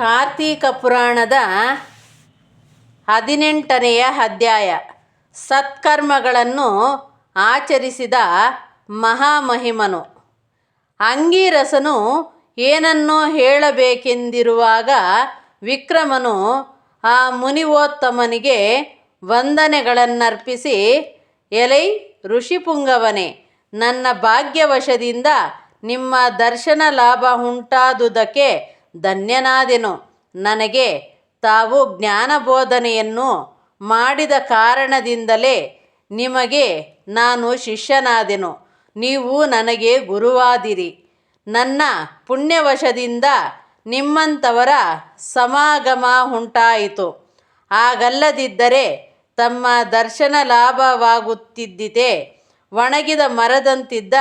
ಕಾರ್ತೀಕ ಪುರಾಣದ ಹದಿನೆಂಟನೆಯ ಅಧ್ಯಾಯ. ಸತ್ಕರ್ಮಗಳನ್ನು ಆಚರಿಸಿದ ಮಹಾಮಹಿಮನು. ಅಂಗೀರಸನು ಏನನ್ನೋ ಹೇಳಬೇಕೆಂದಿರುವಾಗ ವಿಕ್ರಮನು ಆ ಮುನಿವೋತ್ತಮನಿಗೆ ವಂದನೆಗಳನ್ನರ್ಪಿಸಿ, ಎಲೈ ಋಷಿಪುಂಗವನೇ, ನನ್ನ ಭಾಗ್ಯವಶದಿಂದ ನಿಮ್ಮ ದರ್ಶನ ಲಾಭ ಉಂಟಾದುದಕ್ಕೆ ಧನ್ಯನಾದೆನು. ನನಗೆ ತಾವು ಜ್ಞಾನಬೋಧನೆಯನ್ನು ಮಾಡಿದ ಕಾರಣದಿಂದಲೇ ನಿಮಗೆ ನಾನು ಶಿಷ್ಯನಾದೆನು. ನೀವು ನನಗೆ ಗುರುವಾದಿರಿ. ನನ್ನ ಪುಣ್ಯವಶದಿಂದ ನಿಮ್ಮಂಥವರ ಸಮಾಗಮ ಉಂಟಾಯಿತು. ಹಾಗಲ್ಲದಿದ್ದರೆ ತಮ್ಮ ದರ್ಶನ ಲಾಭವಾಗುತ್ತಿದ್ದಿತೆ. ಒಣಗಿದ ಮರದಂತಿದ್ದ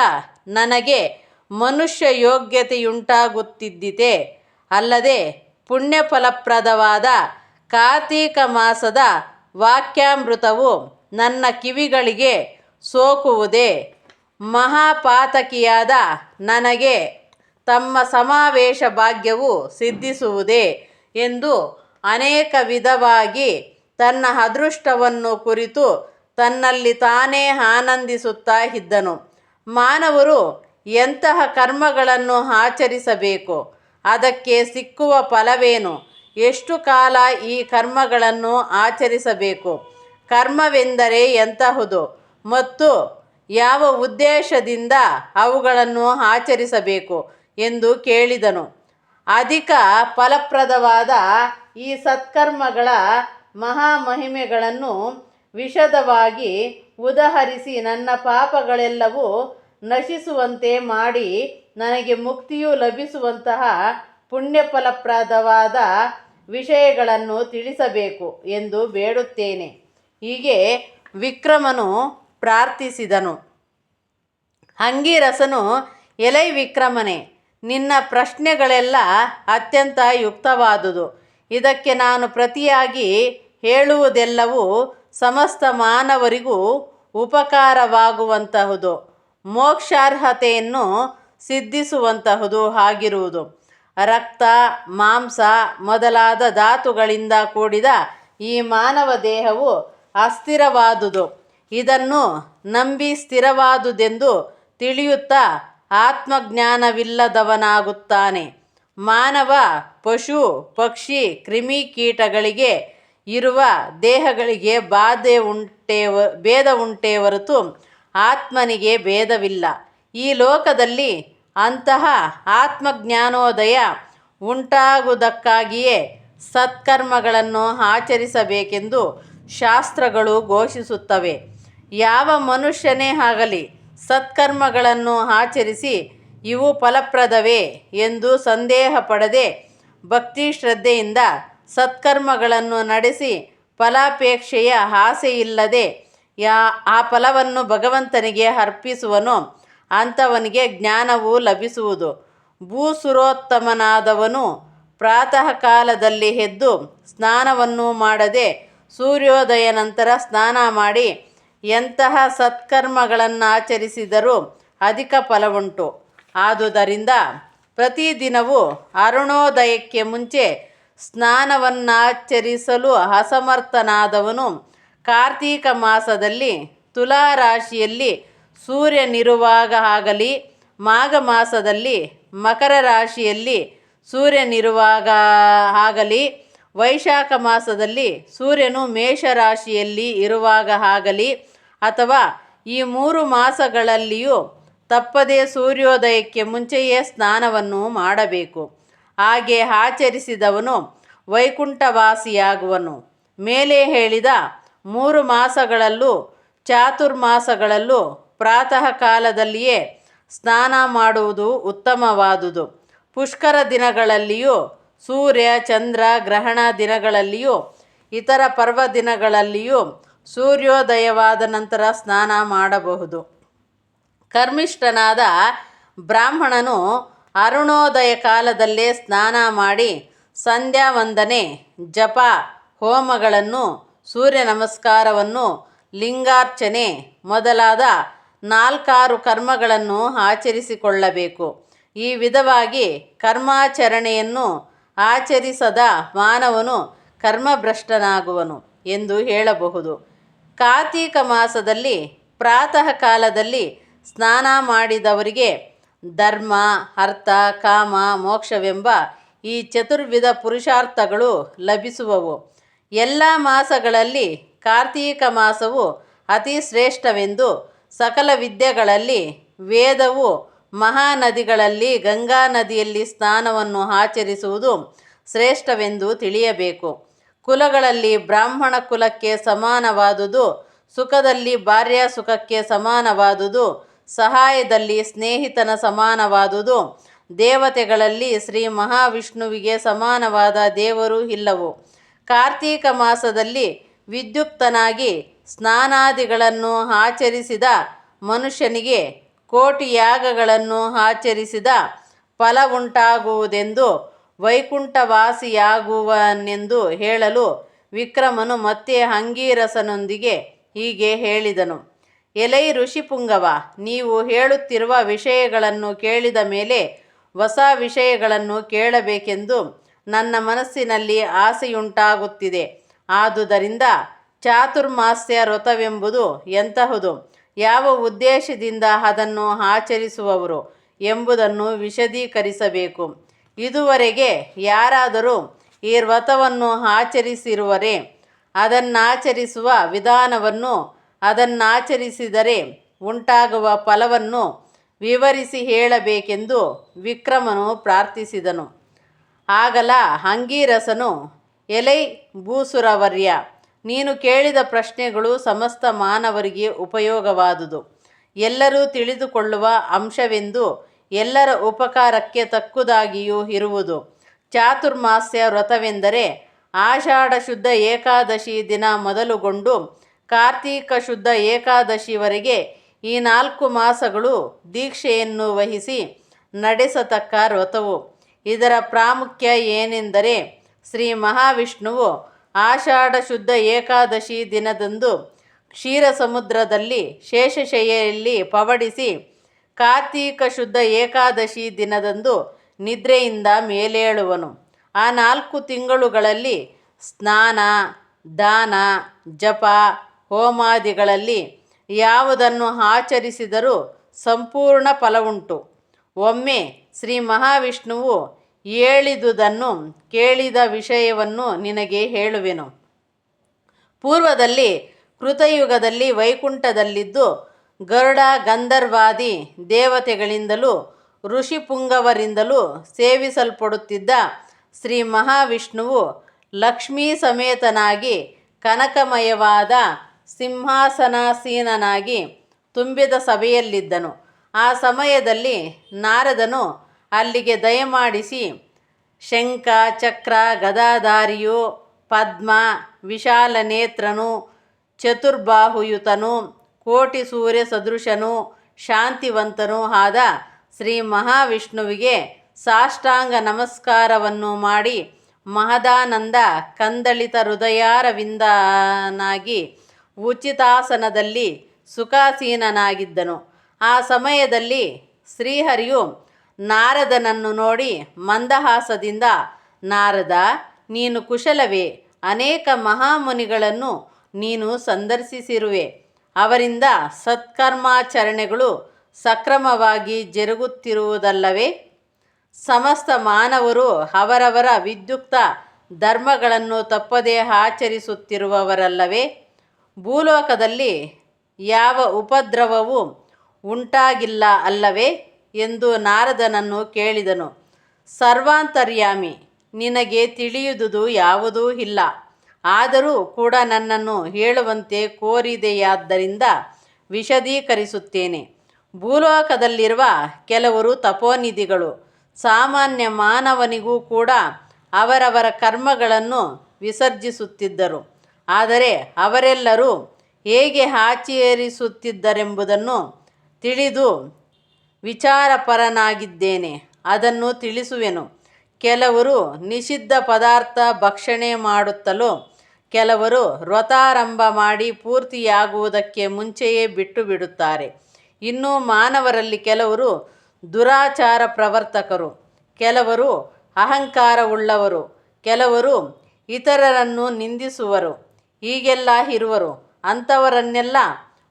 ನನಗೆ ಮನುಷ್ಯ ಯೋಗ್ಯತೆಯುಂಟಾಗುತ್ತಿದ್ದಿತೆ ಅಲ್ಲದೆ ಪುಣ್ಯಫಲಪ್ರದವಾದ ಕಾರ್ತೀಕ ಮಾಸದ ವಾಕ್ಯಾಮೃತವು ನನ್ನ ಕಿವಿಗಳಿಗೆ ಸೋಕುವುದೇ. ಮಹಾಪಾತಕಿಯಾದ ನನಗೆ ತಮ್ಮ ಸಮಾವೇಶ ಭಾಗ್ಯವು ಸಿದ್ಧಿಸುವುದೇ ಎಂದು ಅನೇಕ ವಿಧವಾಗಿ ತನ್ನ ಅದೃಷ್ಟವನ್ನು ಕುರಿತು ತನ್ನಲ್ಲಿ ತಾನೇ ಆನಂದಿಸುತ್ತಾ ಇದ್ದನು. ಮಾನವರು ಎಂತಹ ಕರ್ಮಗಳನ್ನು ಆಚರಿಸಬೇಕು? ಅದಕ್ಕೆ ಸಿಕ್ಕುವ ಫಲವೇನು? ಎಷ್ಟು ಕಾಲ ಈ ಕರ್ಮಗಳನ್ನು ಆಚರಿಸಬೇಕು? ಕರ್ಮವೆಂದರೆ ಎಂತಹುದು? ಮತ್ತು ಯಾವ ಉದ್ದೇಶದಿಂದ ಅವುಗಳನ್ನು ಆಚರಿಸಬೇಕು ಎಂದು ಕೇಳಿದನು. ಅಧಿಕ ಫಲಪ್ರದವಾದ ಈ ಸತ್ಕರ್ಮಗಳ ಮಹಾಮಹಿಮೆಗಳನ್ನು ವಿಷದವಾಗಿ ಉದಹರಿಸಿ ನನ್ನ ಪಾಪಗಳೆಲ್ಲವೂ ನಶಿಸುವಂತೆ ಮಾಡಿ ನನಗೆ ಮುಕ್ತಿಯು ಲಭಿಸುವಂತಹ ಪುಣ್ಯಫಲಪ್ರದವಾದ ವಿಷಯಗಳನ್ನು ತಿಳಿಸಬೇಕು ಎಂದು ಬೇಡುತ್ತೇನೆ. ಹೀಗೆ ವಿಕ್ರಮನು ಪ್ರಾರ್ಥಿಸಿದನು. ಅಂಗೀರಸನು ಎಲೈ ವಿಕ್ರಮನೇ, ನಿನ್ನ ಪ್ರಶ್ನೆಗಳೆಲ್ಲ ಅತ್ಯಂತ ಯುಕ್ತವಾದುದು. ಇದಕ್ಕೆ ನಾನು ಪ್ರತಿಯಾಗಿ ಹೇಳುವುದೆಲ್ಲವೂ ಸಮಸ್ತ ಮಾನವರಿಗೂ ಉಪಕಾರವಾಗುವಂತಹುದು. ಮೋಕ್ಷಾರ್ಹತೆಯನ್ನು ಸಿದ್ಧಿಸುವಂತಹುದು ಆಗಿರುವುದು ರಕ್ತ, ಮಾಂಸ ಮೊದಲಾದ ಧಾತುಗಳಿಂದ ಕೂಡಿದ ಈ ಮಾನವ ದೇಹವು ಅಸ್ಥಿರವಾದುದು. ಇದನ್ನು ನಂಬಿ ಸ್ಥಿರವಾದುದೆಂದು ತಿಳಿಯುತ್ತಾ ಆತ್ಮಜ್ಞಾನವಿಲ್ಲದವನಾಗುತ್ತಾನೆ. ಮಾನವ, ಪಶು, ಪಕ್ಷಿ ಕ್ರಿಮಿಕೀಟಗಳಿಗೆ ಇರುವ ದೇಹಗಳಿಗೆ ಬಾಧೆ ಉಂಟೇ ಭೇದ ಉಂಟೇ ಹೊರತು ಆತ್ಮನಿಗೆ ಭೇದವಿಲ್ಲ. ಈ ಲೋಕದಲ್ಲಿ ಅಂತಹ ಆತ್ಮಜ್ಞಾನೋದಯ ಉಂಟಾಗುವುದಕ್ಕಾಗಿಯೇ ಸತ್ಕರ್ಮಗಳನ್ನು ಆಚರಿಸಬೇಕೆಂದು ಶಾಸ್ತ್ರಗಳು ಘೋಷಿಸುತ್ತವೆ. ಯಾವ ಮನುಷ್ಯನೇ ಆಗಲಿ ಸತ್ಕರ್ಮಗಳನ್ನು ಆಚರಿಸಿ ಇವು ಫಲಪ್ರದವೇ ಎಂದು ಸಂದೇಹ ಪಡದೆ ಭಕ್ತಿ ಶ್ರದ್ಧೆಯಿಂದ ಸತ್ಕರ್ಮಗಳನ್ನು ನಡೆಸಿ ಫಲಾಪೇಕ್ಷೆಯ ಆಸೆಯಿಲ್ಲದೆ ಯಾ ಆ ಫಲವನ್ನು ಭಗವಂತನಿಗೆ ಅರ್ಪಿಸುವನೋ ಅಂಥವನಿಗೆ ಜ್ಞಾನವು ಲಭಿಸುವುದು. ಭೂಸುರೋತ್ತಮನಾದವನು ಪ್ರಾತಃ ಕಾಲದಲ್ಲಿ ಎದ್ದು ಸ್ನಾನವನ್ನು ಮಾಡದೆ ಸೂರ್ಯೋದಯ ನಂತರ ಸ್ನಾನ ಮಾಡಿ ಎಂತಹ ಸತ್ಕರ್ಮಗಳನ್ನಾಚರಿಸಿದರೂ ಅಧಿಕ ಫಲವುಂಟು. ಆದುದರಿಂದ ಪ್ರತಿದಿನವೂ ಅರುಣೋದಯಕ್ಕೆ ಮುಂಚೆ ಸ್ನಾನವನ್ನಾಚರಿಸಲು ಅಸಮರ್ಥನಾದವನು ಕಾರ್ತೀಕ ಮಾಸದಲ್ಲಿ ತುಲಾ ರಾಶಿಯಲ್ಲಿ ಸೂರ್ಯನಿರುವಾಗ ಆಗಲಿ, ಮಾಘ ಮಾಸದಲ್ಲಿ ಮಕರ ರಾಶಿಯಲ್ಲಿ ಸೂರ್ಯನಿರುವಾಗ ಆಗಲಿ, ವೈಶಾಖ ಮಾಸದಲ್ಲಿ ಸೂರ್ಯನು ಮೇಷರಾಶಿಯಲ್ಲಿ ಇರುವಾಗ ಆಗಲಿ, ಅಥವಾ ಈ ಮೂರು ಮಾಸಗಳಲ್ಲಿಯೂ ತಪ್ಪದೇ ಸೂರ್ಯೋದಯಕ್ಕೆ ಮುಂಚೆಯೇ ಸ್ನಾನವನ್ನು ಮಾಡಬೇಕು. ಹಾಗೆ ಆಚರಿಸಿದವನು ವೈಕುಂಠವಾಸಿಯಾಗುವನು. ಮೇಲೆ ಹೇಳಿದ ಮೂರು ಮಾಸಗಳಲ್ಲೂ, ಚಾತುರ್ಮಾಸಗಳಲ್ಲೂ ಪ್ರಾತಃ ಕಾಲದಲ್ಲಿಯೇ ಸ್ನಾನ ಮಾಡುವುದು ಉತ್ತಮವಾದುದು. ಪುಷ್ಕರ ದಿನಗಳಲ್ಲಿಯೂ ಸೂರ್ಯ, ಚಂದ್ರ, ಗ್ರಹಣ ದಿನಗಳಲ್ಲಿಯೂ, ಇತರ ಪರ್ವ ದಿನಗಳಲ್ಲಿಯೂ ಸೂರ್ಯೋದಯವಾದ ನಂತರ ಸ್ನಾನ ಮಾಡಬಹುದು. ಕರ್ಮಿಷ್ಠನಾದ ಬ್ರಾಹ್ಮಣನು ಅರುಣೋದಯ ಕಾಲದಲ್ಲೇ ಸ್ನಾನ ಮಾಡಿ ಸಂಧ್ಯಾ ವಂದನೆ, ಜಪ, ಹೋಮಗಳನ್ನು, ಸೂರ್ಯ ನಮಸ್ಕಾರವನ್ನು, ಲಿಂಗಾರ್ಚನೆ ಮೊದಲಾದ ನಾಲ್ಕಾರು ಕರ್ಮಗಳನ್ನು ಆಚರಿಸಿಕೊಳ್ಳಬೇಕು. ಈ ವಿಧವಾಗಿ ಕರ್ಮಾಚರಣೆಯನ್ನು ಆಚರಿಸದ ಮಾನವನು ಕರ್ಮಭ್ರಷ್ಟನಾಗುವನು ಎಂದು ಹೇಳಬಹುದು. ಕಾರ್ತೀಕ ಮಾಸದಲ್ಲಿ, ಪ್ರಾತಃ ಕಾಲದಲ್ಲಿ ಸ್ನಾನ ಮಾಡಿದವರಿಗೆ ಧರ್ಮ, ಅರ್ಥ, ಕಾಮ, ಮೋಕ್ಷವೆಂಬ ಈ ಚತುರ್ವಿಧ ಪುರುಷಾರ್ಥಗಳು ಲಭಿಸುವವು. ಎಲ್ಲ ಮಾಸಗಳಲ್ಲಿ ಕಾರ್ತೀಕ ಮಾಸವು ಅತಿ ಶ್ರೇಷ್ಠವೆಂದು ಸಕಲ ವಿದ್ಯೆಗಳಲ್ಲಿ ವೇದವು ಮಹಾನದಿಗಳಲ್ಲಿ ಗಂಗಾ ನದಿಯಲ್ಲಿ ಸ್ನಾನವನ್ನು ಆಚರಿಸುವುದು ಶ್ರೇಷ್ಠವೆಂದು ತಿಳಿಯಬೇಕು. ಕುಲಗಳಲ್ಲಿ ಬ್ರಾಹ್ಮಣ ಕುಲಕ್ಕೆ ಸಮಾನವಾದುದು, ಸುಖದಲ್ಲಿ ಭಾರ್ಯ ಸುಖಕ್ಕೆ ಸಮಾನವಾದುದು, ಸಹಾಯದಲ್ಲಿ ಸ್ನೇಹಿತನ ಸಮಾನವಾದುದು, ದೇವತೆಗಳಲ್ಲಿ ಶ್ರೀ ಮಹಾವಿಷ್ಣುವಿಗೆ ಸಮಾನವಾದ ದೇವರು ಇಲ್ಲವು. ಕಾರ್ತೀಕ ಮಾಸದಲ್ಲಿ ವಿದ್ಯುಕ್ತನಾಗಿ ಸ್ನಾನಾದಿಗಳನ್ನು ಆಚರಿಸಿದ ಮನುಷ್ಯನಿಗೆ ಕೋಟಿ ಯಾಗಗಳನ್ನು ಆಚರಿಸಿದ ಫಲವುಂಟಾಗುವುದೆಂದು ವೈಕುಂಠವಾಸಿಯಾಗುವನೆಂದು ಹೇಳಲು ವಿಕ್ರಮನು ಮತ್ತೆ ಅಂಗೀರಸನೊಂದಿಗೆ ಹೀಗೆ ಹೇಳಿದನು. ಎಲೈ ಋಷಿಪುಂಗವ ನೀವು ಹೇಳುತ್ತಿರುವ ವಿಷಯಗಳನ್ನು ಕೇಳಿದ ಮೇಲೆ ಹೊಸ ವಿಷಯಗಳನ್ನು ಕೇಳಬೇಕೆಂದು ನನ್ನ ಮನಸ್ಸಿನಲ್ಲಿ ಆಸೆಯುಂಟಾಗುತ್ತಿದೆ. ಆದುದರಿಂದ ಚಾತುರ್ಮಾಸ್ಯ ವ್ರತವೆಂಬುದು ಎಂತಹುದು? ಯಾವ ಉದ್ದೇಶದಿಂದ ಅದನ್ನು ಆಚರಿಸುವವರು ಎಂಬುದನ್ನು ವಿಶದೀಕರಿಸಬೇಕು. ಇದುವರೆಗೆ ಯಾರಾದರೂ ಈ ವ್ರತವನ್ನು ಆಚರಿಸಿರುವರೆ, ಅದನ್ನಾಚರಿಸುವ ವಿಧಾನವನ್ನು ಅದನ್ನಾಚರಿಸಿದರೆ ಉಂಟಾಗುವ ಫಲವನ್ನು ವಿವರಿಸಿ ಹೇಳಬೇಕೆಂದು ವಿಕ್ರಮನು ಪ್ರಾರ್ಥಿಸಿದನು. ಆಗಲ ಅಂಗೀರಸನು ಎಲೈ ಭೂಸುರವರ್ಯ, ನೀನು ಕೇಳಿದ ಪ್ರಶ್ನೆಗಳು ಸಮಸ್ತ ಮಾನವರಿಗೆ ಉಪಯೋಗವಾದುದು. ಎಲ್ಲರೂ ತಿಳಿದುಕೊಳ್ಳುವ ಅಂಶವೆಂದು ಎಲ್ಲರ ಉಪಕಾರಕ್ಕೆ ತಕ್ಕುದಾಗಿಯೂ ಇರುವುದು. ಚಾತುರ್ಮಾಸ್ಯ ವ್ರತವೆಂದರೆ ಆಷಾಢ ಶುದ್ಧ ಏಕಾದಶಿ ದಿನ ಮೊದಲುಗೊಂಡು ಕಾರ್ತೀಕ ಶುದ್ಧ ಏಕಾದಶಿವರೆಗೆ ಈ ನಾಲ್ಕು ಮಾಸಗಳು ದೀಕ್ಷೆಯನ್ನು ವಹಿಸಿ ನಡೆಸತಕ್ಕ ವ್ರತವು. ಇದರ ಪ್ರಾಮುಖ್ಯ ಏನೆಂದರೆ ಶ್ರೀ ಮಹಾವಿಷ್ಣುವು ಆಷಾಢ ಶುದ್ಧ ಏಕಾದಶಿ ದಿನದಂದು ಕ್ಷೀರ ಸಮುದ್ರದಲ್ಲಿ ಶೇಷಶಯ್ಯಲ್ಲಿ ಪವಡಿಸಿ ಕಾರ್ತೀಕ ಶುದ್ಧ ಏಕಾದಶಿ ದಿನದಂದು ನಿದ್ರೆಯಿಂದ ಮೇಲೇಳುವನು. ಆ ನಾಲ್ಕು ತಿಂಗಳುಗಳಲ್ಲಿ ಸ್ನಾನ, ದಾನ, ಜಪ, ಹೋಮಾದಿಗಳಲ್ಲಿ ಯಾವುದನ್ನು ಆಚರಿಸಿದರೂ ಸಂಪೂರ್ಣ ಫಲವುಂಟು ಒಮ್ಮೆ ಶ್ರೀ ಮಹಾವಿಷ್ಣುವು ಹೇಳಿದುದನ್ನು ಕೇಳಿದ ವಿಷಯವನ್ನು ನಿನಗೆ ಹೇಳುವೆನು. ಪೂರ್ವದಲ್ಲಿ ಕೃತಯುಗದಲ್ಲಿ ವೈಕುಂಠದಲ್ಲಿದ್ದು ಗರುಡ ಗಂಧರ್ವಾದಿ ದೇವತೆಗಳಿಂದಲೂ ಋಷಿಪುಂಗವರಿಂದಲೂ ಸೇವಿಸಲ್ಪಡುತ್ತಿದ್ದ ಶ್ರೀ ಮಹಾವಿಷ್ಣುವು ಲಕ್ಷ್ಮೀ ಸಮೇತನಾಗಿ ಕನಕಮಯವಾದ ಸಿಂಹಾಸನಾಸೀನನಾಗಿ ತುಂಬಿದ ಸಭೆಯಲ್ಲಿದ್ದನು. ಆ ಸಮಯದಲ್ಲಿ ನಾರದನು ಅಲ್ಲಿಗೆ ದಯಮಾಡಿಸಿ ಶಂಖ, ಚಕ್ರ, ಗದಾಧಾರಿಯು, ಪದ್ಮ, ವಿಶಾಲ ನೇತ್ರನು, ಚತುರ್ಬಾಹುಯುತನು, ಕೋಟಿ ಸೂರ್ಯ ಸದೃಶನು, ಶಾಂತಿವಂತನೂ ಆದ ಶ್ರೀ ಮಹಾವಿಷ್ಣುವಿಗೆ ಸಾಷ್ಟಾಂಗ ನಮಸ್ಕಾರವನ್ನು ಮಾಡಿ ಮಹದಾನಂದ ಕಂದಳಿತ ಹೃದಯಾರವಿಂದನಾಗಿ ಉಚಿತಾಸನದಲ್ಲಿ ಸುಖಾಸೀನನಾಗಿದ್ದನು. ಆ ಸಮಯದಲ್ಲಿ ಶ್ರೀಹರಿಯು ನಾರದನನ್ನು ನೋಡಿ ಮಂದಹಾಸದಿಂದ, ನಾರದ, ನೀನು ಕುಶಲವೇ, ಅನೇಕ ಮಹಾಮುನಿಗಳನ್ನು ನೀನು ಸಂದರ್ಶಿಸಿರುವೆ. ಅವರಿಂದ ಸತ್ಕರ್ಮಾಚರಣೆಗಳು ಸಕ್ರಮವಾಗಿ ಜರುಗುತ್ತಿರುವುದಲ್ಲವೇ? ಸಮಸ್ತ ಮಾನವರು ಅವರವರ ವಿದ್ಯುಕ್ತ ಧರ್ಮಗಳನ್ನು ತಪ್ಪದೇ ಆಚರಿಸುತ್ತಿರುವವರಲ್ಲವೇ? ಭೂಲೋಕದಲ್ಲಿ ಯಾವ ಉಪದ್ರವವೂ ಉಂಟಾಗಿಲ್ಲ ಅಲ್ಲವೇ? ಎಂದು ನಾರದನನ್ನು ಕೇಳಿದನು. ಸರ್ವಾಂತರ್ಯಾಮಿ, ನಿನಗೆ ತಿಳಿಯುವುದು ಯಾವುದೂ ಇಲ್ಲ. ಆದರೂ ಕೂಡ ನನ್ನನ್ನು ಹೇಳುವಂತೆ ಕೋರಿದೆಯಾದ್ದರಿಂದ ವಿಶದೀಕರಿಸುತ್ತೇನೆ ಭೂಲೋಕದಲ್ಲಿರುವ ಕೆಲವರು ತಪೋನಿಧಿಗಳು, ಸಾಮಾನ್ಯ ಮಾನವನಿಗೂ ಕೂಡ ಅವರವರ ಕರ್ಮಗಳನ್ನು ವಿಸರ್ಜಿಸುತ್ತಿದ್ದರು. ಆದರೆ ಅವರೆಲ್ಲರೂ ಹೇಗೆ ಆಚರಿಸುತ್ತಿದ್ದರೆಂಬುದನ್ನು ತಿಳಿದು ವಿಚಾರಪರನಾಗಿದ್ದೇನೆ, ಅದನ್ನು ತಿಳಿಸುವೆನು. ಕೆಲವರು ನಿಷಿದ್ಧ ಪದಾರ್ಥ ಭಕ್ಷಣೆ ಮಾಡುತ್ತಲೂ, ಕೆಲವರು ವ್ರತಾರಂಭ ಮಾಡಿ ಪೂರ್ತಿಯಾಗುವುದಕ್ಕೆ ಮುಂಚೆಯೇ ಬಿಟ್ಟು ಬಿಡುತ್ತಾರೆ ಇನ್ನು ಮಾನವರಲ್ಲಿ ಕೆಲವರು ದುರಾಚಾರ ಪ್ರವರ್ತಕರು, ಕೆಲವರು ಅಹಂಕಾರವುಳ್ಳವರು, ಕೆಲವರು ಇತರರನ್ನು ನಿಂದಿಸುವರು, ಹೀಗೆಲ್ಲ ಇರುವರು. ಅಂಥವರನ್ನೆಲ್ಲ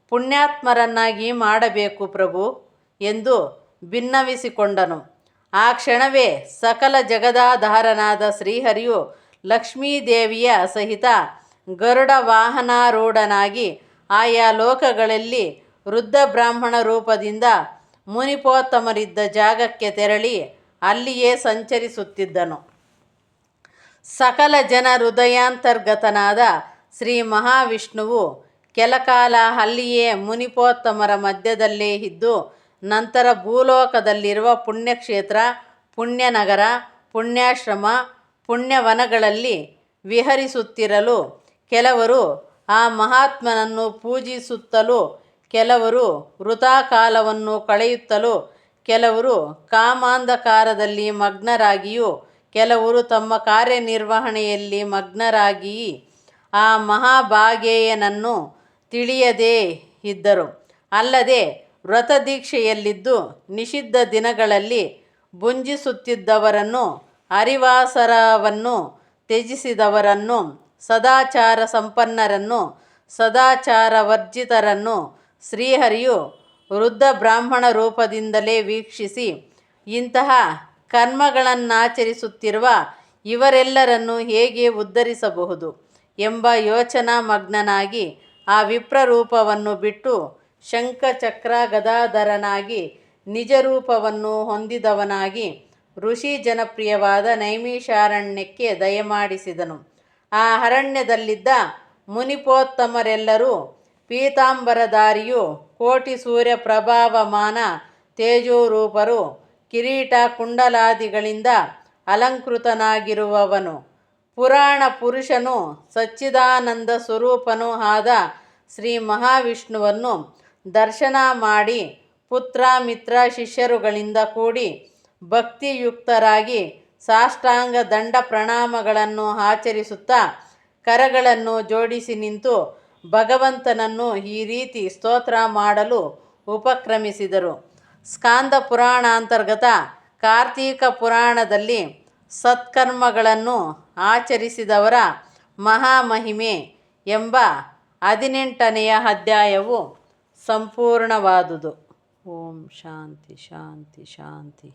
ಪುಣ್ಯಾತ್ಮರನ್ನಾಗಿ ಮಾಡಬೇಕು ಪ್ರಭು. ಎಂದು ಭಿನ್ನವಿಸಿಕೊಂಡನು ಆ ಕ್ಷಣವೇ ಸಕಲ ಜಗದಾಧಾರನಾದ ಶ್ರೀಹರಿಯು ಲಕ್ಷ್ಮೀದೇವಿಯ ಸಹಿತ ಗರುಡ ವಾಹನಾರೂಢನಾಗಿ ಆಯಾ ಲೋಕಗಳಲ್ಲಿ ವೃದ್ಧ ಬ್ರಾಹ್ಮಣ ರೂಪದಿಂದ ಮುನಿಪೋತ್ತಮರಿದ್ದ ಜಾಗಕ್ಕೆ ತೆರಳಿ ಅಲ್ಲಿಯೇ ಸಂಚರಿಸುತ್ತಿದ್ದನು. ಸಕಲ ಜನ ಹೃದಯಾಂತರ್ಗತನಾದ ಶ್ರೀ ಮಹಾವಿಷ್ಣುವು ಕೆಲಕಾಲ ಅಲ್ಲಿಯೇ ಮುನಿಪೋತ್ತಮರ ಮಧ್ಯದಲ್ಲೇ ಇದ್ದು ನಂತರ ಭೂಲೋಕದಲ್ಲಿರುವ ಪುಣ್ಯಕ್ಷೇತ್ರ, ಪುಣ್ಯನಗರ, ಪುಣ್ಯಾಶ್ರಮ, ಪುಣ್ಯವನಗಳಲ್ಲಿ ವಿಹರಿಸುತ್ತಿರಲು ಕೆಲವರು, ಆ ಮಹಾತ್ಮನನ್ನು ಪೂಜಿಸುತ್ತಲೂ ಕೆಲವರು ವೃತಾಕಾಲವನ್ನು ಕಳೆಯುತ್ತಲೂ ಕೆಲವರು ಕಾಮಾಂಧಕಾರದಲ್ಲಿ ಮಗ್ನರಾಗಿಯೂ, ಕೆಲವರು ತಮ್ಮ ಕಾರ್ಯನಿರ್ವಹಣೆಯಲ್ಲಿ ಮಗ್ನರಾಗಿ ಆ ಮಹಾಭಾಗೇಯನನ್ನು ತಿಳಿಯದೇ ಇದ್ದರು. ಅಲ್ಲದೆ ವ್ರತದೀಕ್ಷೆಯಲ್ಲಿದ್ದು ನಿಷಿದ್ಧ ದಿನಗಳಲ್ಲಿ ಭುಂಜಿಸುತ್ತಿದ್ದವರನ್ನು ಅರಿವಾಸರವನ್ನು ತ್ಯಜಿಸಿದವರನ್ನು, ಸದಾಚಾರ ಸಂಪನ್ನರನ್ನು, ಸದಾಚಾರವರ್ಜಿತರನ್ನು ಶ್ರೀಹರಿಯು ವೃದ್ಧ ಬ್ರಾಹ್ಮಣ ರೂಪದಿಂದಲೇ ವೀಕ್ಷಿಸಿ, ಇಂತಹ ಕರ್ಮಗಳನ್ನಾಚರಿಸುತ್ತಿರುವ ಇವರೆಲ್ಲರನ್ನು ಹೇಗೆ ಉದ್ಧರಿಸಬಹುದು ಎಂಬ ಯೋಚನಾ ಮಗ್ನನಾಗಿ ಆ ವಿಪ್ರರೂಪವನ್ನು ಬಿಟ್ಟು ಶಂಖಚಕ್ರ ಗದಾಧರನಾಗಿ ನಿಜರೂಪವನ್ನು ಹೊಂದಿದವನಾಗಿ ಋಷಿ ಜನಪ್ರಿಯವಾದ ನೈಮಿಷಾರಣ್ಯಕ್ಕೆ ದಯಮಾಡಿಸಿದನು. ಆ ಅರಣ್ಯದಲ್ಲಿದ್ದ ಮುನಿಪೋತ್ತಮರೆಲ್ಲರೂ ಪೀತಾಂಬರಧಾರಿಯು ಕೋಟಿ ಸೂರ್ಯ ಪ್ರಭಾವಮಾನ ತೇಜೋರೂಪರು ಕಿರೀಟ ಕುಂಡಲಾದಿಗಳಿಂದ ಅಲಂಕೃತನಾಗಿರುವವನು. ಪುರಾಣ ಪುರುಷನು ಸಚ್ಚಿದಾನಂದ ಸ್ವರೂಪನೂ ಆದ ಶ್ರೀ ಮಹಾವಿಷ್ಣುವನ್ನು ದರ್ಶನ ಮಾಡಿ ಪುತ್ರ, ಮಿತ್ರ, ಶಿಷ್ಯರುಗಳಿಂದ ಕೂಡಿ ಭಕ್ತಿಯುಕ್ತರಾಗಿ ಸಾಷ್ಟಾಂಗ ದಂಡ ಪ್ರಣಾಮಗಳನ್ನು ಆಚರಿಸುತ್ತಾ ಕರಗಳನ್ನು ಜೋಡಿಸಿ ನಿಂತು ಭಗವಂತನನ್ನು ಈ ರೀತಿ ಸ್ತೋತ್ರ ಮಾಡಲು ಉಪಕ್ರಮಿಸಿದರು. ಸ್ಕಾಂದ ಪುರಾಣಾಂತರ್ಗತ ಕಾರ್ತೀಕ ಪುರಾಣದಲ್ಲಿ ಸತ್ಕರ್ಮಗಳನ್ನು ಆಚರಿಸಿದವರ ಮಹಾಮಹಿಮೆ ಎಂಬ ಹದಿನೆಂಟನೆಯ ಅಧ್ಯಾಯವು ಸಂಪೂರ್ಣವಾದುದು. ಓಂ ಶಾಂತಿ ಶಾಂತಿ ಶಾಂತಿ